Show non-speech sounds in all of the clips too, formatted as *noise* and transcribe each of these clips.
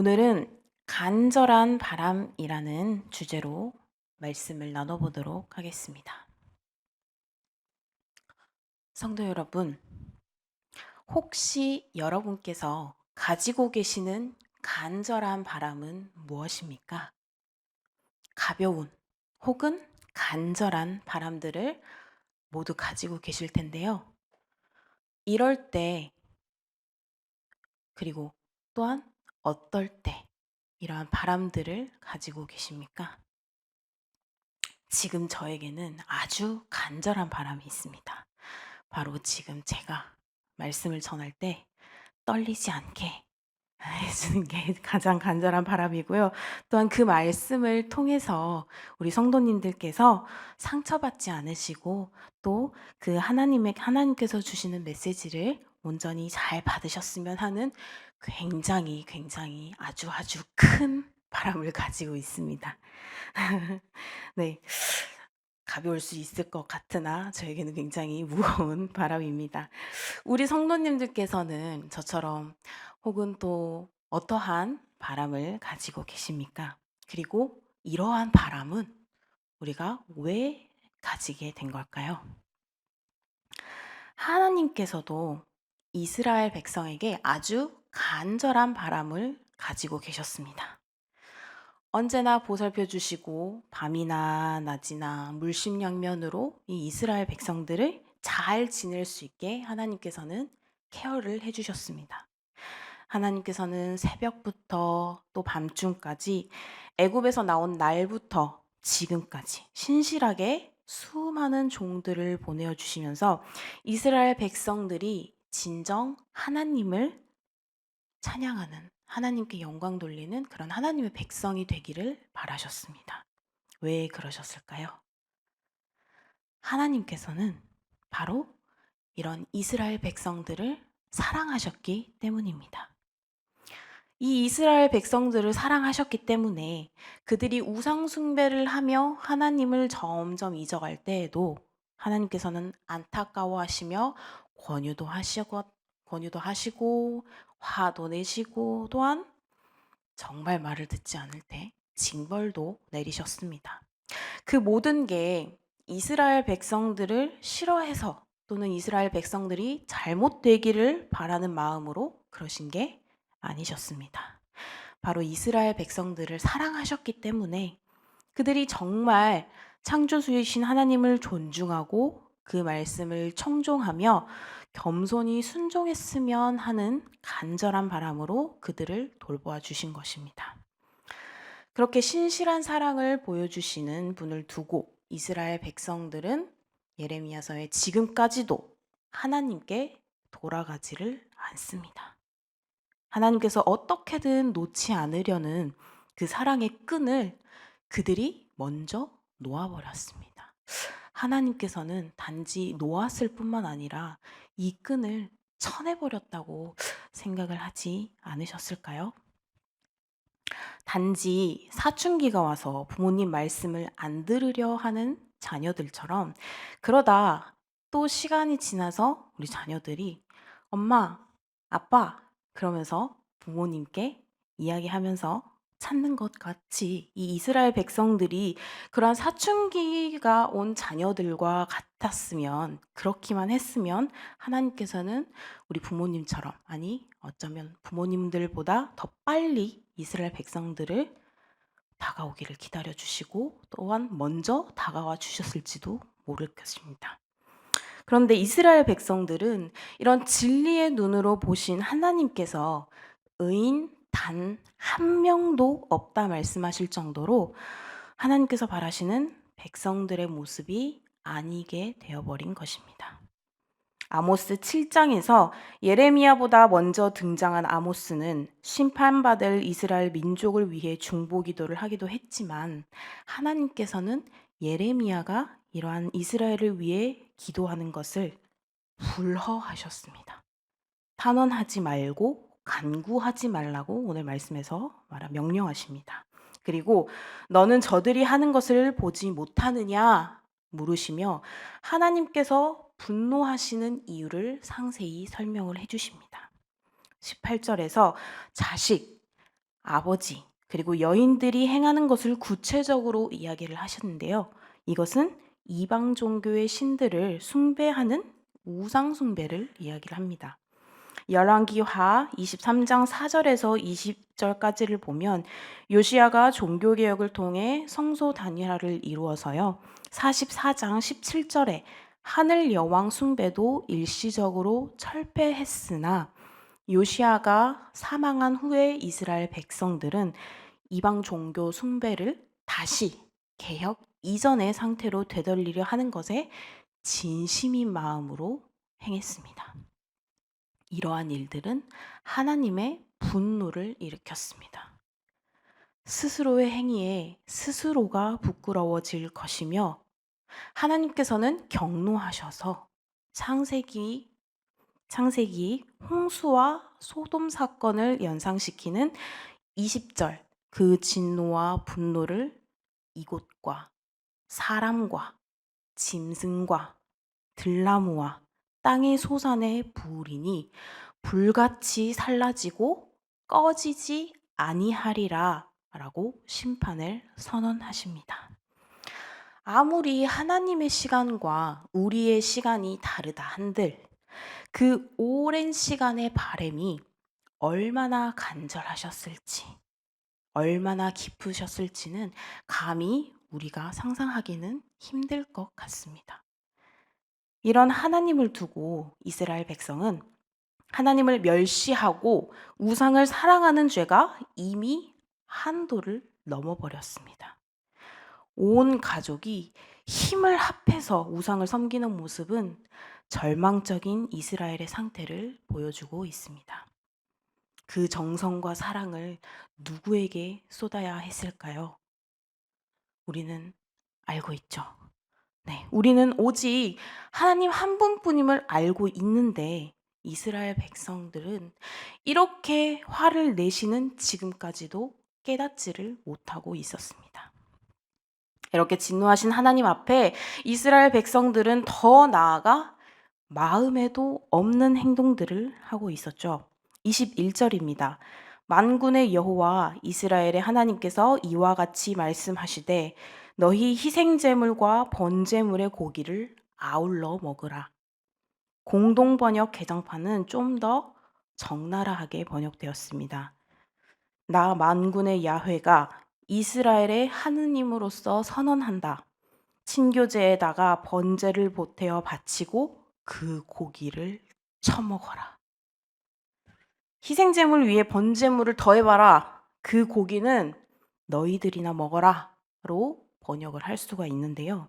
오늘은 간절한 바람이라는 주제로 말씀을 나눠보도록 하겠습니다. 성도 여러분, 혹시 여러분께서 가지고 계시는 간절한 바람은 무엇입니까? 가벼운 혹은 간절한 바람들을 모두 가지고 계실 텐데요. 이럴 때, 그리고 또한 어떨 때 이러한 바람들을 가지고 계십니까? 지금 저에게는 아주 간절한 바람이 있습니다. 바로 지금 제가 말씀을 전할 때 떨리지 않게 *laughs* 해주는 게 가장 간절한 바람이고요. 또한 그 말씀을 통해서 우리 성도님들께서 상처받지 않으시고 또 그 하나님의 하나님께서 주시는 메시지를 온전히 잘 받으셨으면 하는 굉장히 굉장히 아주 아주 큰 바람을 가지고 있습니다. *laughs* 네. 가벼울 수 있을 것 같으나 저에게는 굉장히 무거운 *laughs* 바람입니다. 우리 성도님들께서는 저처럼 혹은 또 어떠한 바람을 가지고 계십니까? 그리고 이러한 바람은 우리가 왜 가지게 된 걸까요? 하나님께서도 이스라엘 백성에게 아주 간절한 바람을 가지고 계셨습니다. 언제나 보살펴 주시고 밤이나 낮이나 물심양면으로 이 이스라엘 백성들을 잘 지낼 수 있게 하나님께서는 케어를 해 주셨습니다. 하나님께서는 새벽부터 또 밤중까지 애굽에서 나온 날부터 지금까지 신실하게 수많은 종들을 보내어 주시면서 이스라엘 백성들이 진정 하나님을 찬양하는 하나님께 영광 돌리는 그런 하나님의 백성이 되기를 바라셨습니다. 왜 그러셨을까요? 하나님께서는 바로 이런 이스라엘 백성들을 사랑하셨기 때문입니다. 이 이스라엘 백성들을 사랑하셨기 때문에 그들이 우상숭배를 하며 하나님을 점점 잊어갈 때에도 하나님께서는 안타까워하시며 권유도 하시고 권유도 하시고 화도 내시고 또한 정말 말을 듣지 않을 때 징벌도 내리셨습니다. 그 모든 게 이스라엘 백성들을 싫어해서 또는 이스라엘 백성들이 잘못되기를 바라는 마음으로 그러신 게 아니셨습니다. 바로 이스라엘 백성들을 사랑하셨기 때문에 그들이 정말 창조주이신 하나님을 존중하고 그 말씀을 청종하며 겸손히 순종했으면 하는 간절한 바람으로 그들을 돌보아 주신 것입니다. 그렇게 신실한 사랑을 보여주시는 분을 두고 이스라엘 백성들은 예레미야서에 지금까지도 하나님께 돌아가지를 않습니다. 하나님께서 어떻게든 놓지 않으려는 그 사랑의 끈을 그들이 먼저 놓아버렸습니다. 하나님께서는 단지 놓았을 뿐만 아니라 이 끈을 쳐내버렸다고 생각을 하지 않으셨을까요? 단지 사춘기가 와서 부모님 말씀을 안 들으려 하는 자녀들처럼 그러다 또 시간이 지나서 우리 자녀들이 엄마, 아빠 그러면서 부모님께 이야기하면서 찾는 것 같이 이 이스라엘 백성들이 그러한 사춘기가 온 자녀들과 같았으면 그렇기만 했으면 하나님께서는 우리 부모님처럼 아니 어쩌면 부모님들보다 더 빨리 이스라엘 백성들을 다가오기를 기다려 주시고 또한 먼저 다가와 주셨을지도 모를 것입니다. 그런데 이스라엘 백성들은 이런 진리의 눈으로 보신 하나님께서 의인 단 한 명도 없다 말씀하실 정도로 하나님께서 바라시는 백성들의 모습이 아니게 되어버린 것입니다. 아모스 7장에서 예레미야보다 먼저 등장한 아모스는 심판받을 이스라엘 민족을 위해 중보 기도를 하기도 했지만 하나님께서는 예레미야가 이러한 이스라엘을 위해 기도하는 것을 불허하셨습니다. 탄원하지 말고 간구하지 말라고 오늘 말씀에서 말하 명령하십니다. 그리고 너는 저들이 하는 것을 보지 못하느냐 물으시며 하나님께서 분노하시는 이유를 상세히 설명을 해 주십니다. 18절에서 자식 아버지 그리고 여인들이 행하는 것을 구체적으로 이야기를 하셨는데요. 이것은 이방 종교의 신들을 숭배하는 우상 숭배를 이야기를 합니다. 열왕기하 23장 4절에서 20절까지를 보면 요시아가 종교 개혁을 통해 성소 단일화를 이루어서요. 44장 17절에 하늘 여왕 숭배도 일시적으로 철폐했으나 요시아가 사망한 후에 이스라엘 백성들은 이방 종교 숭배를 다시 개혁 이전의 상태로 되돌리려 하는 것에 진심인 마음으로 행했습니다. 이러한 일들은 하나님의 분노를 일으켰습니다. 스스로의 행위에 스스로가 부끄러워질 것이며 하나님께서는 경노하셔서 창세기 창세기 홍수와 소돔 사건을 연상시키는 20절 그 진노와 분노를 이곳과 사람과 짐승과 들나무와 땅의 소산에 부으리니 불같이 살라지고 꺼지지 아니하리라 라고 심판을 선언하십니다. 아무리 하나님의 시간과 우리의 시간이 다르다 한들 그 오랜 시간의 바램이 얼마나 간절하셨을지, 얼마나 깊으셨을지는 감히 우리가 상상하기는 힘들 것 같습니다. 이런 하나님을 두고 이스라엘 백성은 하나님을 멸시하고 우상을 사랑하는 죄가 이미 한도를 넘어버렸습니다. 온 가족이 힘을 합해서 우상을 섬기는 모습은 절망적인 이스라엘의 상태를 보여주고 있습니다. 그 정성과 사랑을 누구에게 쏟아야 했을까요? 우리는 알고 있죠. 네, 우리는 오직 하나님 한 분뿐임을 알고 있는데 이스라엘 백성들은 이렇게 화를 내시는 지금까지도 깨닫지를 못하고 있었습니다. 이렇게 진노하신 하나님 앞에 이스라엘 백성들은 더 나아가 마음에도 없는 행동들을 하고 있었죠. 21절입니다. 만군의 여호와 이스라엘의 하나님께서 이와 같이 말씀하시되 너희 희생 제물과 번제물의 고기를 아울러 먹으라. 공동 번역 개정판은 좀 더 적나라하게 번역되었습니다. 나 만군의 야훼가 이스라엘의 하느님으로서 선언한다. 친교제에다가 번제를 보태어 바치고 그 고기를 처먹어라. 희생제물 위에 번제물을 더해봐라. 그 고기는 너희들이나 먹어라.로 번역을 할 수가 있는데요.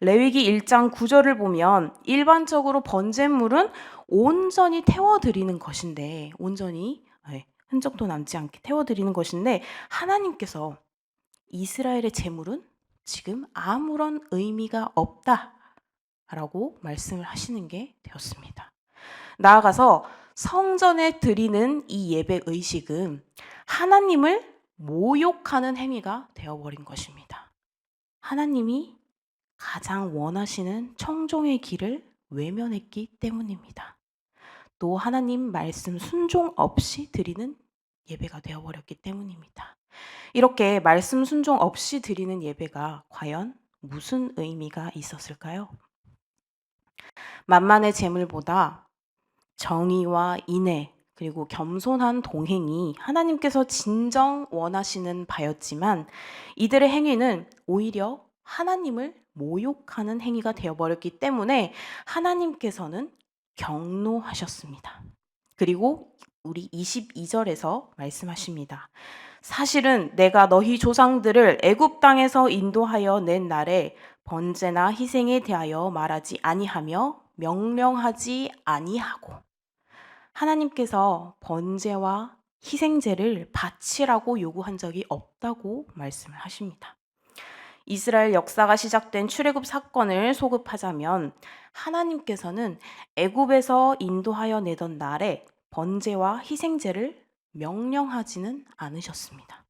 레위기 1장 9절을 보면 일반적으로 번제물은 온전히 태워드리는 것인데 온전히 네, 흔적도 남지 않게 태워드리는 것인데 하나님께서 이스라엘의 제물은 지금 아무런 의미가 없다. 라고 말씀을 하시는 게 되었습니다. 나아가서 성전에 드리는 이 예배 의식은 하나님을 모욕하는 행위가 되어버린 것입니다. 하나님이 가장 원하시는 청종의 길을 외면했기 때문입니다. 또 하나님 말씀 순종 없이 드리는 예배가 되어버렸기 때문입니다. 이렇게 말씀 순종 없이 드리는 예배가 과연 무슨 의미가 있었을까요? 만만의 재물보다 정의와 인애 그리고 겸손한 동행이 하나님께서 진정 원하시는 바였지만 이들의 행위는 오히려 하나님을 모욕하는 행위가 되어버렸기 때문에 하나님께서는 경노하셨습니다. 그리고 우리 22절에서 말씀하십니다. 사실은 내가 너희 조상들을 애굽 땅에서 인도하여 낸 날에 번제나 희생에 대하여 말하지 아니하며 명령하지 아니하고 하나님께서 번제와 희생제를 바치라고 요구한 적이 없다고 말씀을 하십니다. 이스라엘 역사가 시작된 출애굽 사건을 소급하자면 하나님께서는 애굽에서 인도하여 내던 날에 번제와 희생제를 명령하지는 않으셨습니다.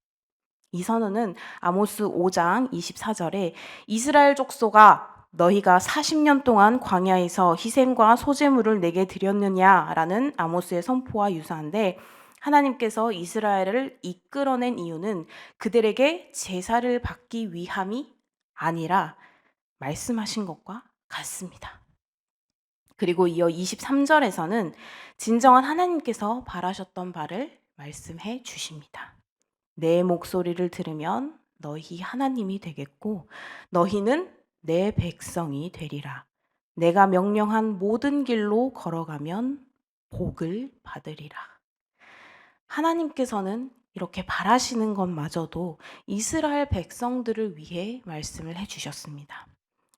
이 선언은 아모스 5장 24절에 이스라엘 족소가 너희가 40년 동안 광야에서 희생과 소제물을 내게 드렸느냐라는 아모스의 선포와 유사한데 하나님께서 이스라엘을 이끌어낸 이유는 그들에게 제사를 받기 위함이 아니라 말씀하신 것과 같습니다. 그리고 이어 23절에서는 진정한 하나님께서 바라셨던 바를 말씀해 주십니다. 내 목소리를 들으면 너희 하나님이 되겠고 너희는 내 백성이 되리라. 내가 명령한 모든 길로 걸어가면 복을 받으리라. 하나님께서는 이렇게 바라시는 것마저도 이스라엘 백성들을 위해 말씀을 해 주셨습니다.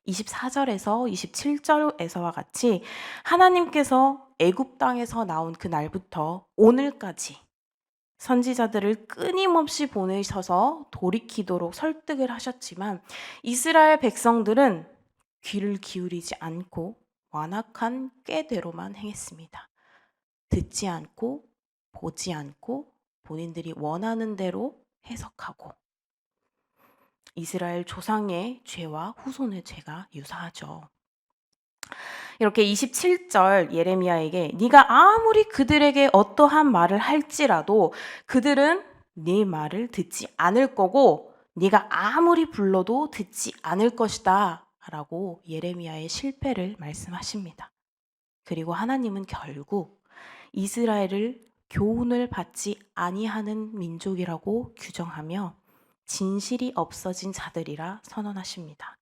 24절에서 27절에서와 같이 하나님께서 애굽 땅에서 나온 그 날부터 오늘까지 선지자들을 끊임없이 보내셔서 돌이키도록 설득을 하셨지만 이스라엘 백성들은 귀를 기울이지 않고 완악한 꾀대로만 행했습니다. 듣지 않고 보지 않고 본인들이 원하는 대로 해석하고 이스라엘 조상의 죄와 후손의 죄가 유사하죠. 이렇게 27절 예레미야에게 네가 아무리 그들에게 어떠한 말을 할지라도 그들은 네 말을 듣지 않을 거고 네가 아무리 불러도 듣지 않을 것이다 라고 예레미야의 실패를 말씀하십니다. 그리고 하나님은 결국 이스라엘을 교훈을 받지 아니하는 민족이라고 규정하며 진실이 없어진 자들이라 선언하십니다.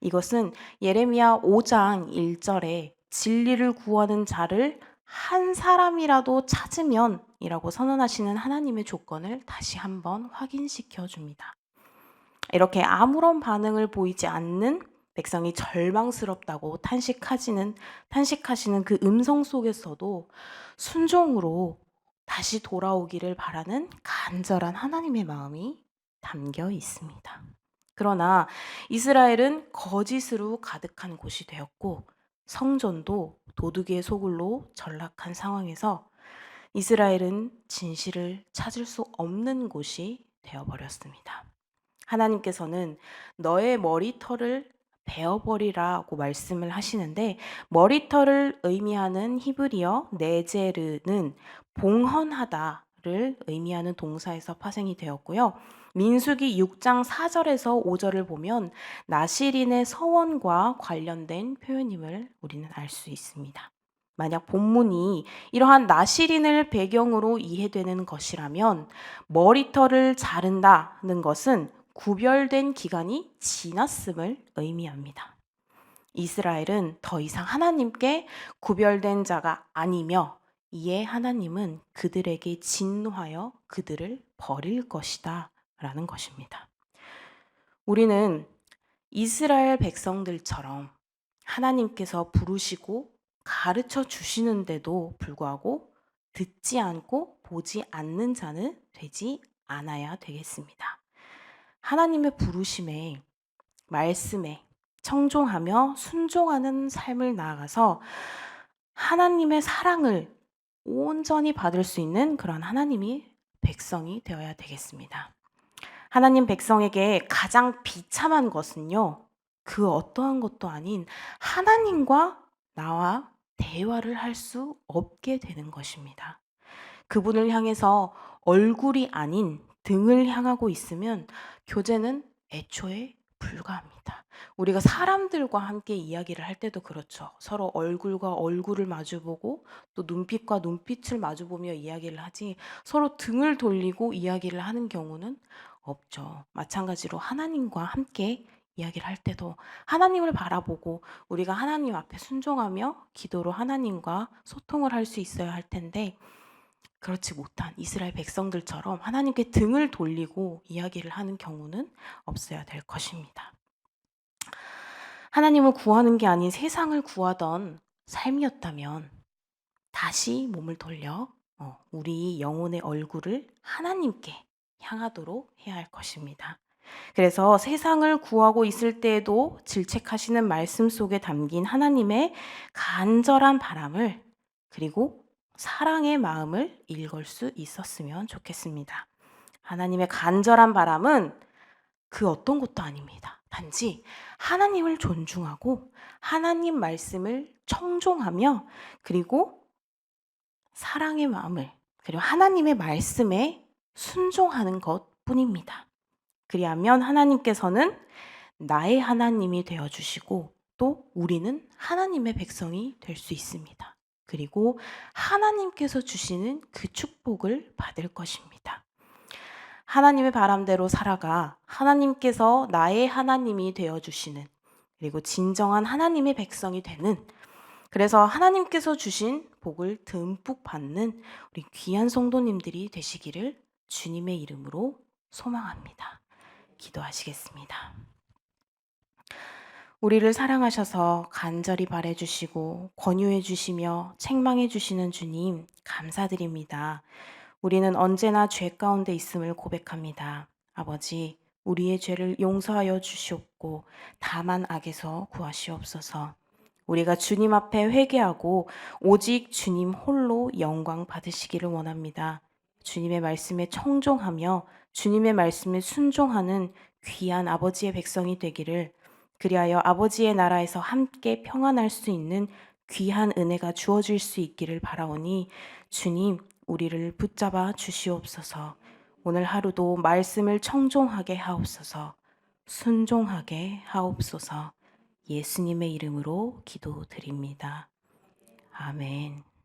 이것은 예레미야 5장 1절에 진리를 구하는 자를 한 사람이라도 찾으면 이라고 선언하시는 하나님의 조건을 다시 한번 확인시켜 줍니다. 이렇게 아무런 반응을 보이지 않는 백성이 절망스럽다고 탄식하시는 탄식하시는 그 음성 속에서도 순종으로 다시 돌아오기를 바라는 간절한 하나님의 마음이 담겨 있습니다. 그러나 이스라엘은 거짓으로 가득한 곳이 되었고 성전도 도둑의 소굴로 전락한 상황에서 이스라엘은 진실을 찾을 수 없는 곳이 되어버렸습니다. 하나님께서는 너의 머리털을 베어버리라고 말씀을 하시는데 머리털을 의미하는 히브리어 네제르는 봉헌하다를 의미하는 동사에서 파생이 되었고요. 민수기 6장 4절에서 5절을 보면 나시린의 서원과 관련된 표현임을 우리는 알 수 있습니다. 만약 본문이 이러한 나시린을 배경으로 이해되는 것이라면 머리털을 자른다는 것은 구별된 기간이 지났음을 의미합니다. 이스라엘은 더 이상 하나님께 구별된 자가 아니며 이에 하나님은 그들에게 진노하여 그들을 버릴 것이다 라는 것입니다. 우리는 이스라엘 백성들처럼 하나님께서 부르시고 가르쳐 주시는데도 불구하고 듣지 않고 보지 않는 자는 되지 않아야 되겠습니다. 하나님의 부르심에 말씀에 청종하며 순종하는 삶을 나아가서 하나님의 사랑을 온전히 받을 수 있는 그런 하나님이 백성이 되어야 되겠습니다. 하나님 백성에게 가장 비참한 것은요, 그 어떠한 것도 아닌 하나님과 나와 대화를 할 수 없게 되는 것입니다. 그분을 향해서 얼굴이 아닌 등을 향하고 있으면 교제는 애초에 불가합니다. 우리가 사람들과 함께 이야기를 할 때도 그렇죠. 서로 얼굴과 얼굴을 마주보고 또 눈빛과 눈빛을 마주보며 이야기를 하지 서로 등을 돌리고 이야기를 하는 경우는 없죠. 마찬가지로 하나님과 함께 이야기를 할 때도 하나님을 바라보고 우리가 하나님 앞에 순종하며 기도로 하나님과 소통을 할 수 있어야 할 텐데 그렇지 못한 이스라엘 백성들처럼 하나님께 등을 돌리고 이야기를 하는 경우는 없어야 될 것입니다. 하나님을 구하는 게 아닌 세상을 구하던 삶이었다면 다시 몸을 돌려 어, 우리 영혼의 얼굴을 하나님께 향하도록 해야 할 것입니다. 그래서 세상을 구하고 있을 때에도 질책하시는 말씀 속에 담긴 하나님의 간절한 바람을 그리고 사랑의 마음을 읽을 수 있었으면 좋겠습니다. 하나님의 간절한 바람은 그 어떤 것도 아닙니다. 단지 하나님을 존중하고 하나님 말씀을 청종하며 그리고 사랑의 마음을 그리고 하나님의 말씀에 순종하는 것 뿐입니다. 그리하면 하나님께서는 나의 하나님이 되어 주시고 또 우리는 하나님의 백성이 될 수 있습니다. 그리고 하나님께서 주시는 그 축복을 받을 것입니다. 하나님의 바람대로 살아가 하나님께서 나의 하나님이 되어 주시는 그리고 진정한 하나님의 백성이 되는 그래서 하나님께서 주신 복을 듬뿍 받는 우리 귀한 성도님들이 되시기를 주님의 이름으로 소망합니다. 기도하시겠습니다. 우리를 사랑하셔서 간절히 바래 주시고 권유해 주시며 책망해 주시는 주님 감사드립니다. 우리는 언제나 죄 가운데 있음을 고백합니다. 아버지, 우리의 죄를 용서하여 주시옵고 다만 악에서 구하시옵소서. 우리가 주님 앞에 회개하고 오직 주님 홀로 영광 받으시기를 원합니다. 주님의 말씀에 청종하며 주님의 말씀에 순종하는 귀한 아버지의 백성이 되기를 그리하여 아버지의 나라에서 함께 평안할 수 있는 귀한 은혜가 주어질 수 있기를 바라오니 주님 우리를 붙잡아 주시옵소서 오늘 하루도 말씀을 청종하게 하옵소서 순종하게 하옵소서 예수님의 이름으로 기도드립니다. 아멘.